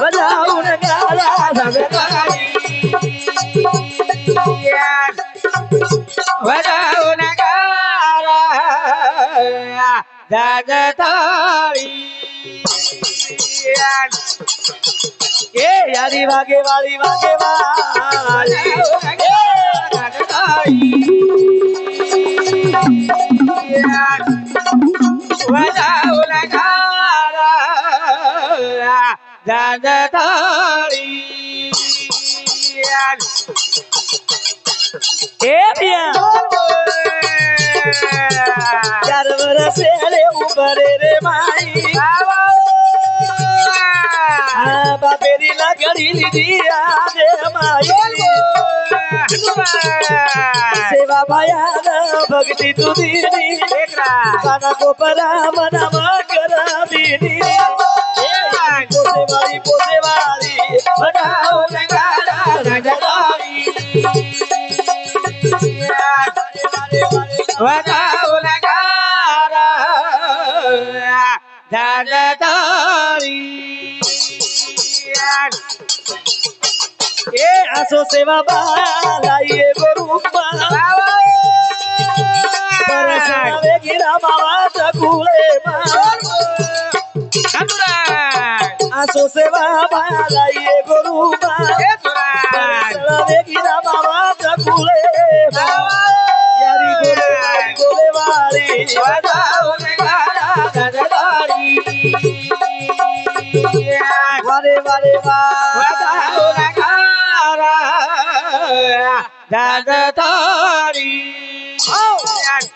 बजावून ए यारी वागे वाळी वागे वाळी जागताळी ए बिया चार वरसेले उभरे रे माई. आ बाबेरी लगडी दिया दे माई. सेवा भयान भक्ती तुझी. काना कोपरा मना करा बिनी वजाऊन गारा जागताळी ए असो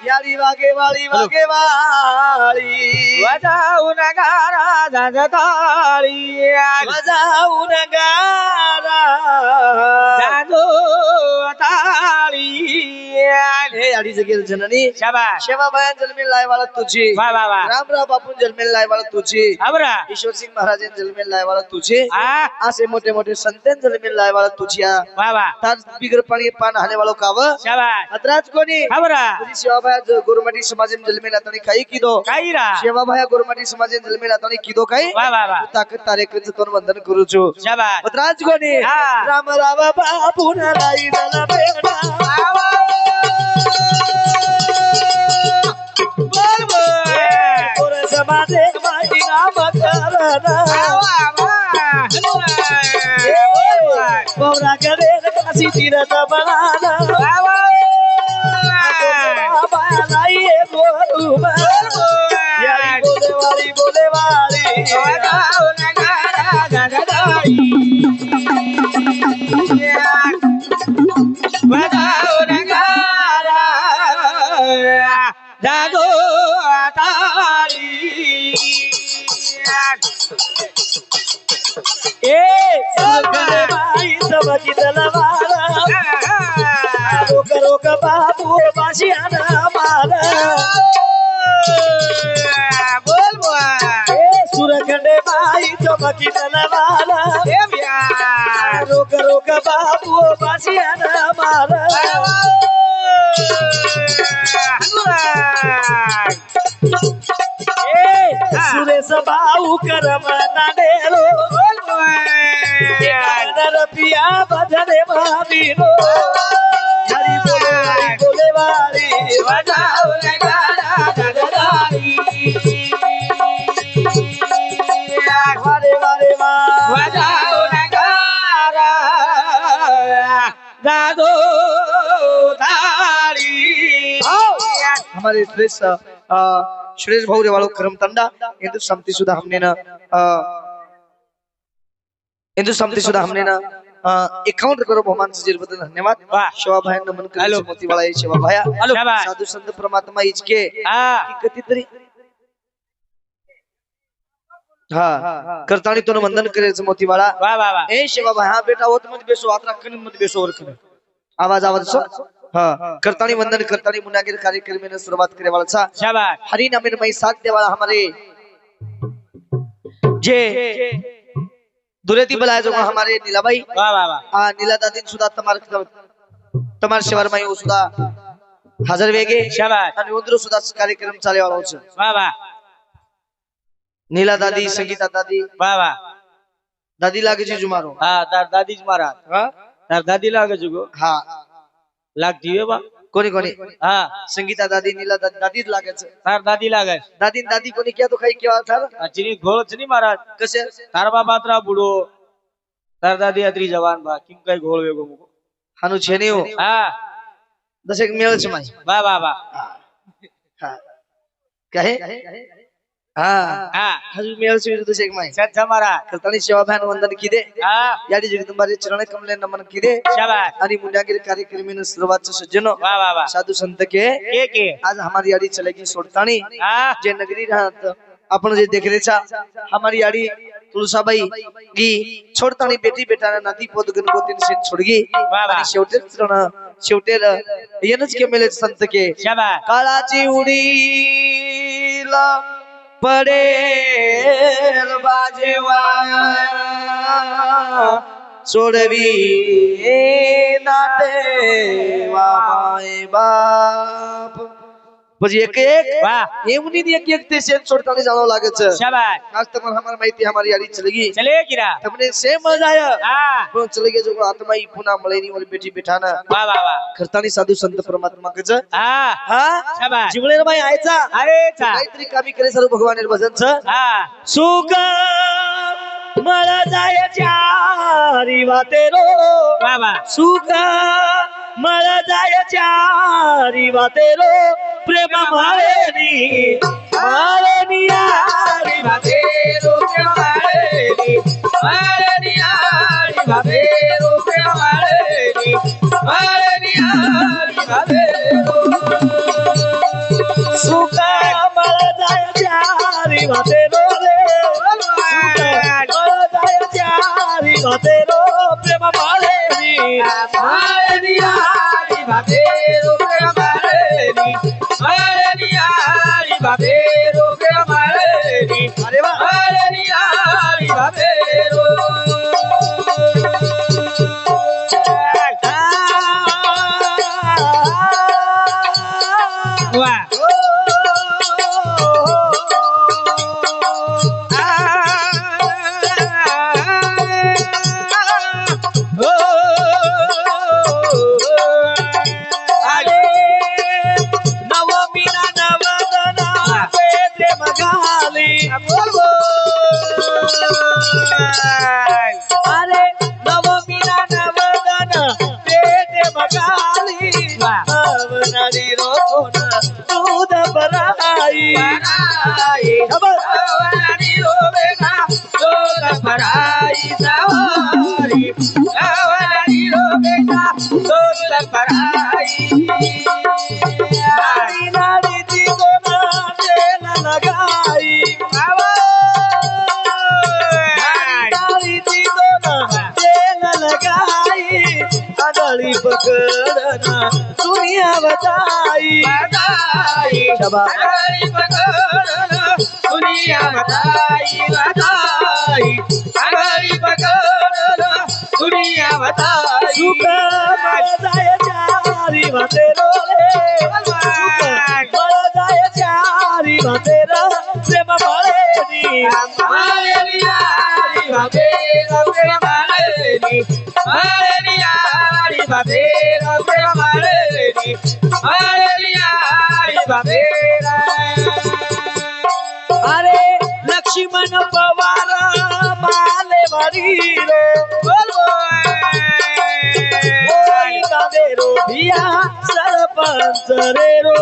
यारी वागे वाळी वागे वाळी वजाऊन गारा जागताळी वजाऊन गारा जागो ताळी हे अडी जगेल जननी. शाबाश शेवा बाया जन्मेल लायवाला तुझी. वा वा वा. रामराव बापून जन्मेल लायवाला तुझी. अबरा. ईश्वर सिंग महाराज जन्मेल लायवाला तुझे. आ? असे मोठे मोठे संतान जन्मेल लायवाला तुझी वा वा. ताज बिगर पाणी पान हाने वालो काव शाबाश अद्राज कोणी? अबरा. तुझी शेवाबाया गुरुमाटी समाजेन जन्मेल आता काही किदो. काही रा. शेवाबाया गुरुमाटी समाजेन जन्मेल आता किदो काही? वा वा वा. ताकद तारेकच कोण वंदन करू छो. शाबाश अद्राज कोणी? हा. राम राव बापून लाई दला बेडा da balada बाबू बाशियाना मार बोल बोल. ए सुरखंडे बाई सबकी तलवार रोक रोक बाबू मार ए सुरेश बाऊ करम नाडेरो नर पिया भजने भावीनो हमारे अ, सुरेश भाऊ रेवाड़ो करम तंडा हिंदू समती सुधा हमने ना हिंदू समती सुधा हमने ना एकाउंट करो बहुमान सजीर बदल धन्यवाद. शिवा भाई नमन हॅलो. करो मोती वाला शिवा भाया. साधू संत परमात्मा इचके की। कधीतरी हा। करतानी तो वंदन करायचं मोती वाला। ए शिवा भाई हा बेटा होत मध्ये बेसो आता कणी मध्ये बेसो वर कणी आवाज आवाज सो। कर्तानी वंदन कर्तानी मुनागिर कार्यक्रम में शुरुआत करे वाला सा शाबाश हरि नाम में साथ दे वाला हमारे. जे दुरेती बुलाए जो हमारे नीला भाई वाह वाह वाह हां नीला दादी सुदा तमार तमार शिवर माई उसदा हो हाजर वेगे. शाबाश आणि उंदरू सुदा कार्यक्रम चले वाला होतो वाह वाह नीला दादी संगीता दादी. वाह वाह दादी लागे जी जुमारो. हां दादी जी जुमारा हां? दादी लागे जुगो हां. લાગે હે બા. કોની કોની? હા. સંગીતા દાદી નીલા દાદી દાદી જ લાગે છે. તાર દાદી લાગે દાદી દાદી કોની ક્યાં તો ખાઈ કેવા થાર આ ગોળ ઘોળ છે ની મારા. કસે તાર બા બાતરા બુડો. તાર દાદી અત્રી જવાન બા. કેમ કઈ ગોળ વેગો મુકો? હાનું છે નહીં હા. દસેક મેળ છે માય વાહ વાહ વાહ હા. કહે? हा. हजमेव किदे यादी जगदंबाचे चरण कमले नमन किदे शाबाश आणि मुंडागिरी कार्यक्रम में सर्वाच सज्जनो साधु संत आज हमारी यादी चलेगी सोडतानी. जे देख रे आपण जे देखरेचा हमारी यादी तुळसाबाई गी छोडतानी बेटी बेटाना नाती पोत गणपतीन सेन छोडगी शेवटे चरण शेवटे येनच के मेले संत के. शाबाश काळाची उडी પડે બાજવા સોડવી નાતે બાપ. म्हणजे एक एक म्हणजे एवढी एक एक ते सेम सोड कमी जाणव लागत माहिती हमारी यादी चलगी चले गिरा. मजा आय. हो, चले गे जो आत्मा ही पुन्हा बिठा ना खरतानी साधू संत परमात्मा कच हा. हा? शाबाश जिवळे रे भाई आयचा. अरे चा. काहीतरी करे सर भगवान रे भजन च हा. सुख मला जायच्या हरी वातेरो વાહ वाह सुख मला जायच्या हरी वातेरो प्रेम माळेनी माळेनी हरी वातेरो प्रेम माळेनी आगळी पकडना दुनिया बताई शबाश दुनिया बताई बताई पकड़ दुनिया बताई सुख जाय चारी वाटेरो. লাগিলে তাদেরও ভিয়া সরপঞ্চরেরও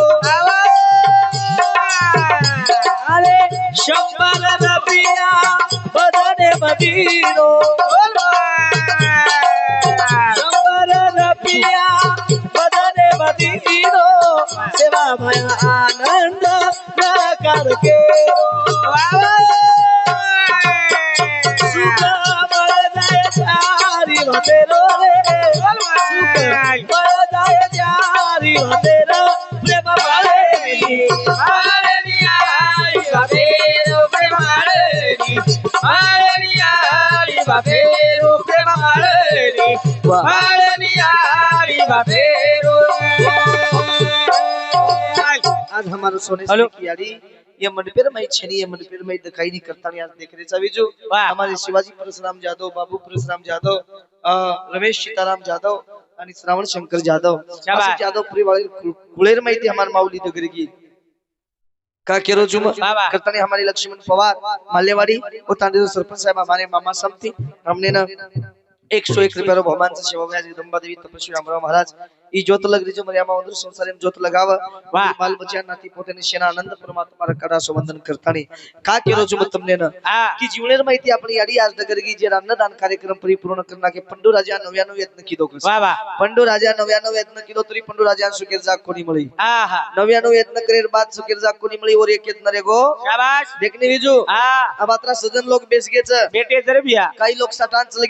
আরে সম্মান পিয়া বদনে মদিনো সম্মান পিয়া বদনে মদিনো সেবা ভয় আনন্দ না করকে चारी वाटेरो रे सुख बळ जाय चारी वाटेरो प्रेम माळेनी मालेनी यारी बाबेरा प्रेम मालेनी मालेनी यारी बाबेरा प्रेम मालेनी वाह. मालेनी यारी बाबेरा आज हमारे सोने हेलो. की यारी ये मंडपेर में छनी ये मंडपेर में दिखाई नहीं करता नहीं आज देख रहे बीजू वाह. हमारे शिवाजी परशुराम जाधव बाबू परशुराम जाधव रमेश सीताराम जाधव आणि श्रावण शंकर जाधव जाधव पुरी वाली कुळेर माहिती हमार माऊली दगरी की का केरो जुम. करताने हमारी लक्ष्मण पवार माल्यवाडी व तांडेर सरपंच साहेब हमारे मामा समती हमने ना एक सौ एक रुपया बहुमान से सेवा जगदंबा देवी तपस्वी रामराव महाराज ई ज्योत लग रही जो मर्यामा वंदर संसार में ज्योत लगाव वाह. बाल बच्चा नाती पोते शेना आनंद परमात्मा रकडा सुवंदन करतानी का केरो जुम तुमने ना हा की जीवनेर माहिती आपली याडी आज नगरगी जे अन्नदान कार्यक्रम परिपूर्ण करना के पंडू राजा नव्याण्णव यत्न किदो वा वा पंडू राजा नव्याण्णव यत्न तरी पंडू राजा सुकेर जाग कोणी हा हा नव्याण्णव यत्न करेर बाद सुकेर जाग कोणी मळी और एक यत्न रे गो शाबाश देखने विजू हा अब अतरा सजन लोग बेस गेच बेटे जर बिया काही लोग सटान चल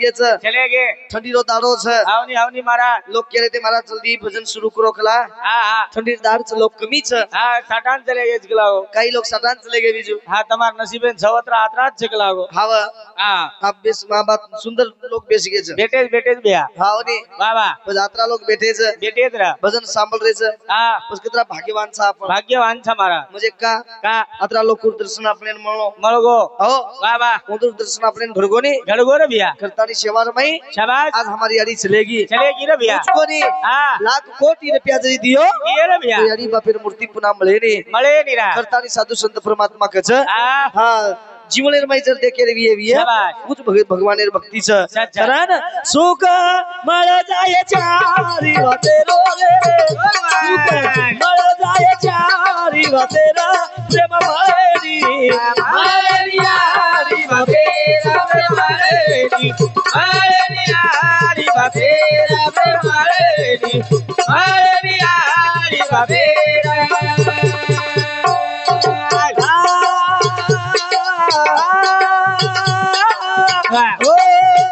गे ठंडी रो दारो छ आवनी आवनी मारा लोग कह रहे थे महाराज जल्दी भजन शुरू करो खला हा हा ठंडी दार च लोग कमी छ हा साठान चले गेच गलागो काही लोग सटान चले गए विजू हा તમાર નસીબે સવત્રા આતરાત છે ગલાગો हाव હા आप बेस माँ बात सुंदर लोग बेस गेच બેટે જ બેટે જ बिया हाव ने वा वा बस अतरा लोग बैठे छ બેટે જ रा भजन सांभळ रे छ हा बस कितना भाग्यवान छ आपण ભાગ્યવાન છે મારા म्हणजे का का अतरा लोक दर्शन आपल्याला म्हणलो મળગો हो वा वा उधर दर्शन आपल्याला भरगोनी ગડગો રે बिया करतानी सेवा रमाई શાબાશ आज हमारी यारी चलेगी ચલેગી रे बिया मुझको नहीं हा लाख कोटी रुपया जरी दियो येरे भैया यारी बापेर मूर्ती पुन्हा मले रे मळे नी रा करतानी साधू संत परमात्मा कच हा जीवन माई जर देखे रे विये विये उच भगत भक्ति भक्तीच कारण सुख मळ जाए चारी वते रो चारी प्रेम Madre mía,